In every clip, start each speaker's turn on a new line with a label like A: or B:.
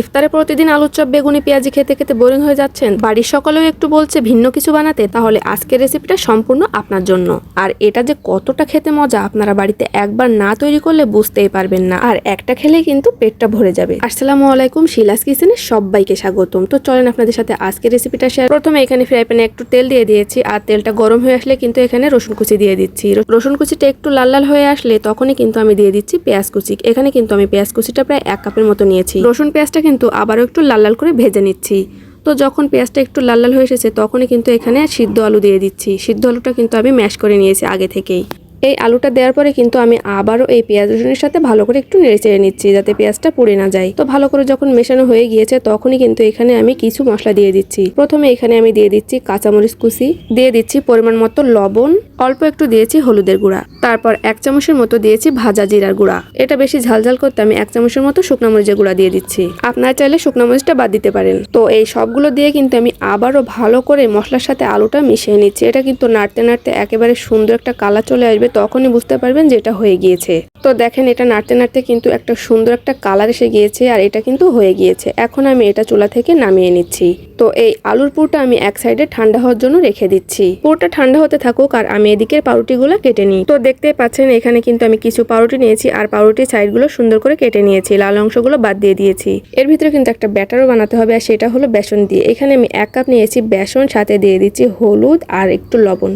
A: ইফতারে প্রতিদিন আলুর চপ, বেগুনি, পেঁয়াজি খেতে খেতে বোরিং হয়ে যাচ্ছেন। বাড়ির সকলেও একটু বলছে ভিন্ন কিছু বানাতে, তাহলে আজকের রেসিপিটা সম্পূর্ণ আপনার জন্য। আর এটা যে কতটা খেতে মজা, আপনারা বাড়িতে একবার না তৈরি করলে বুঝতেই পারবেন না। আর একটা খেলে কিন্তু পেটটা ভরে যাবে। আসসালামু আলাইকুম, শিলাস কিচেনে সবাইকে স্বাগতম। তো চলেন আপনাদের সাথে আজকের রেসিপিটা শেয়ার প্রথমে এখানে ফ্রাই প্যানে একটু তেল দিয়ে দিয়েছি, আর তেলটা গরম হয়ে আসলে কিন্তু এখানে রসুন কুচি দিয়ে দিচ্ছি। রসুন কুচিটা একটু লাল লাল হয়ে আসলে তখনই কিন্তু আমি দিয়ে দিচ্ছি পেঁয়াজ কুচি। এখানে কিন্তু আমি পেঁয়াজ কুচিটা প্রায় এক কাপের মতো নিয়েছি। রসুন পেঁয়াজটা কিন্তু আবারও একটু লাল লাল করে ভেজে নিচ্ছি। তো যখন পেঁয়াজটা একটু লাল লাল হয়ে এসেছে, তখনই কিন্তু এখানে সিদ্ধ আলু দিয়ে দিচ্ছি। সিদ্ধ আলুটা কিন্তু আমি ম্যাশ করে নিয়েছি আগে থেকেই। এই আলুটা দেওয়ার পরে কিন্তু আমি আবারও এই পেঁয়াজ রসুনের সাথে ভালো করে একটু নেড়ে চেড়ে নিচ্ছি যাতে পেঁয়াজটা পুড়ে না যায়। তো ভালো করে যখন মেশানো হয়ে গিয়েছে তখনই কিন্তু এখানে আমি কিছু মশলা দিয়ে দিচ্ছি। প্রথমে এখানে আমি দিয়ে দিচ্ছি কাঁচামরিচ কুচি। দিয়ে দিচ্ছি পরিমাণ মতো লবণ। অল্প একটু দিয়েছি হলুদের গুঁড়া। তারপর এক চামচের মতো দিয়েছি ভাজা জিরার গুঁড়া। এটা বেশি ঝালঝাল করতে আমি এক চামচের মতো শুকনো মরিচের গুঁড়া দিয়ে দিচ্ছি। আপনারা চাইলে শুকনো মরিচটা বাদ দিতে পারেন। তো এই সবগুলো দিয়ে কিন্তু আমি আবারও ভালো করে মশলার সাথে আলুটা মিশিয়ে নিচ্ছি। এটা কিন্তু নাড়তে নাড়তে একেবারে সুন্দর একটা কালার চলে আসবে। তখনই বুঝতে পারবেন যে এটা হয়ে গিয়েছে। তো দেখেন, এটা নাড়তে নাড়তে কিন্তু একটা সুন্দর একটা কালার এসে গিয়েছে আর এটা কিন্তু হয়ে গিয়েছে। এখন আমি এটা চুলা থেকে নামিয়ে নিচ্ছি। তো এই আলুর পুরটা আমি এক সাইডে ঠান্ডা হওয়ার জন্য রেখে দিচ্ছি। পুরটা ঠান্ডা হতে থাকুক আর আমি এদিকের পাউরুটিগুলো কেটে নিই। তো দেখতে পাচ্ছেন, এখানে কিন্তু আমি কিছু পাউরুটি নিয়েছি আর পাউরুটির সাইডগুলো সুন্দর করে কেটে নিয়েছি। লাল অংশগুলো বাদ দিয়ে দিয়েছি। এর ভিতরে কিন্তু একটা ব্যাটারও বানাতে হবে আর সেটা হলো বেসন দিয়ে। এখানে আমি এক কাপ নিয়েছি বেসন, সাথে দিয়ে দিচ্ছি হলুদ আর একটু লবণ।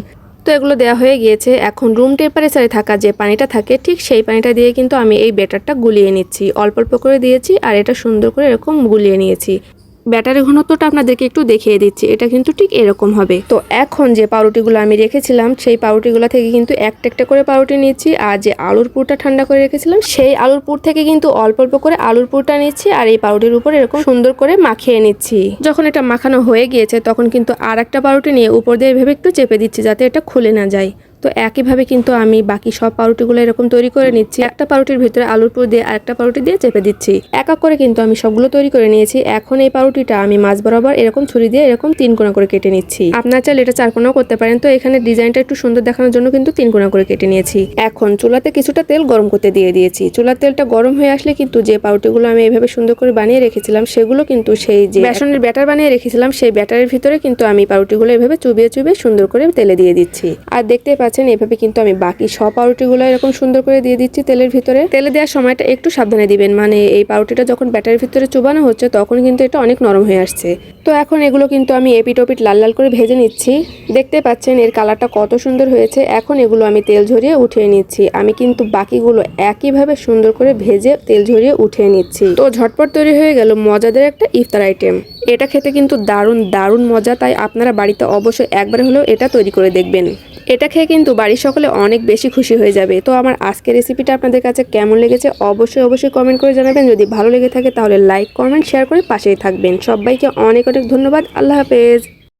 A: তো এগুলো দেওয়া হয়ে গিয়েছে। এখন রুম টেম্পারেচারে থাকা যে পানিটা থাকে, ঠিক সেই পানিটা দিয়ে কিন্তু আমি এই বেটারটা গুলিয়ে নিচ্ছি। অল্প অল্প করে দিয়েছি আর এটা সুন্দর করে এরকম গুলিয়ে নিয়েছি। ব্যাটারের ঘনত্বটা আপনাদেরকে একটু দেখিয়ে দিচ্ছি, এটা কিন্তু ঠিক এরকম হবে। তো এখন যে পাউরুটিগুলো আমি রেখেছিলাম, সেই পাউরুটিগুলো থেকে কিন্তু একটা একটা করে পাউরুটি নিচ্ছি, আর যে আলুর পুরটা ঠান্ডা করে রেখেছিলাম, সেই আলুর পুর থেকে কিন্তু অল্প অল্প করে আলুর পুরটা নিচ্ছি, আর এই পাউরুটির উপর এরকম সুন্দর করে মাখিয়ে নিচ্ছি। যখন এটা মাখানো হয়ে গিয়েছে, তখন কিন্তু আর একটা পাউরুটি নিয়ে উপর দিয়ে ভেবে একটু চেপে দিচ্ছি, যাতে এটা খুলে না যায়। তো একইভাবে কিন্তু আমি বাকি সব পাউরুটিগুলো এরকম তৈরি করে নিচ্ছি। একটা পাউরুটির ভিতরে আলুর পুর দিয়ে আরেকটা পাউরুটি দিয়ে চেপে দিচ্ছি। এক এক করে কিন্তু আমি সবগুলো তৈরি করে নিয়েছি। এখন এই পাউরুটিটা আমি মাছ বরাবর এরকম ছুরি দিয়ে এরকম তিন কোনা করে কেটে নিচ্ছি। আপনার চাইলে এটা চার কোনাও করতে পারেন। তো এখানে ডিজাইনটা একটু সুন্দর দেখানোর জন্য কিন্তু তিন কোনা করে কেটে নিয়েছি। এখন চুলাতে কিছুটা তেল গরম করতে দিয়ে দিয়েছি। চুলার তেলটা গরম হয়ে আসলে কিন্তু যে পাউরুটিগুলো আমি এইভাবে সুন্দর করে বানিয়ে রেখেছিলাম, সেগুলো কিন্তু সেই যে বেসনের ব্যাটার বানিয়ে রেখেছিলাম, সেই ব্যাটারের ভিতরে কিন্তু আমি পাউরুটিগুলো এভাবে চুবিয়ে চুবিয়ে সুন্দর করে তেলে দিয়ে দিচ্ছি। আর দেখতে পাচ্ছেন এভাবে কিন্তু আমি বাকি সব পাউরুটিগুলো এরকম সুন্দর করে দিয়ে দিচ্ছি তেলের ভিতরে। তেলে দেওয়ার সময়টা একটু সাবধানে দিবেন মানে এই পাউরুটিটা যখন ব্যাটারের ভিতরে চুবানো হচ্ছে, তখন কিন্তু এটা অনেক নরম হয়ে আসছে। তো এখন এগুলো কিন্তু আমি এপিট ওপিট লাল লাল করে ভেজে নিচ্ছি। দেখতে পাচ্ছেন, এর কালারটা কত সুন্দর হয়েছে। এখন এগুলো আমি তেল ঝরিয়ে উঠিয়ে নিচ্ছি। আমি কিন্তু বাকিগুলো একইভাবে সুন্দর করে ভেজে তেল ঝরিয়ে উঠিয়ে নিচ্ছি। তো ঝটপট তৈরি হয়ে গেল মজাদের একটা ইফতার আইটেম। এটা খেতে কিন্তু দারুণ দারুণ মজা, তাই আপনারা বাড়িতে অবশ্যই একবার হলেও এটা তৈরি করে দেখবেন। এটা খেয়ে কিন্তু বাড়ির সকলে অনেক বেশি খুশি হয়ে যাবে। তো আমার আজকের রেসিপিটা আপনাদের কাছে কেমন লেগেছে অবশ্যই অবশ্যই কমেন্ট করে জানাবেন। যদি ভালো লেগে থাকে তাহলে লাইক কমেন্ট শেয়ার করে পাশেই থাকবেন। সবাইকে অনেক অনেক ধন্যবাদ। আল্লাহ হাফেজ।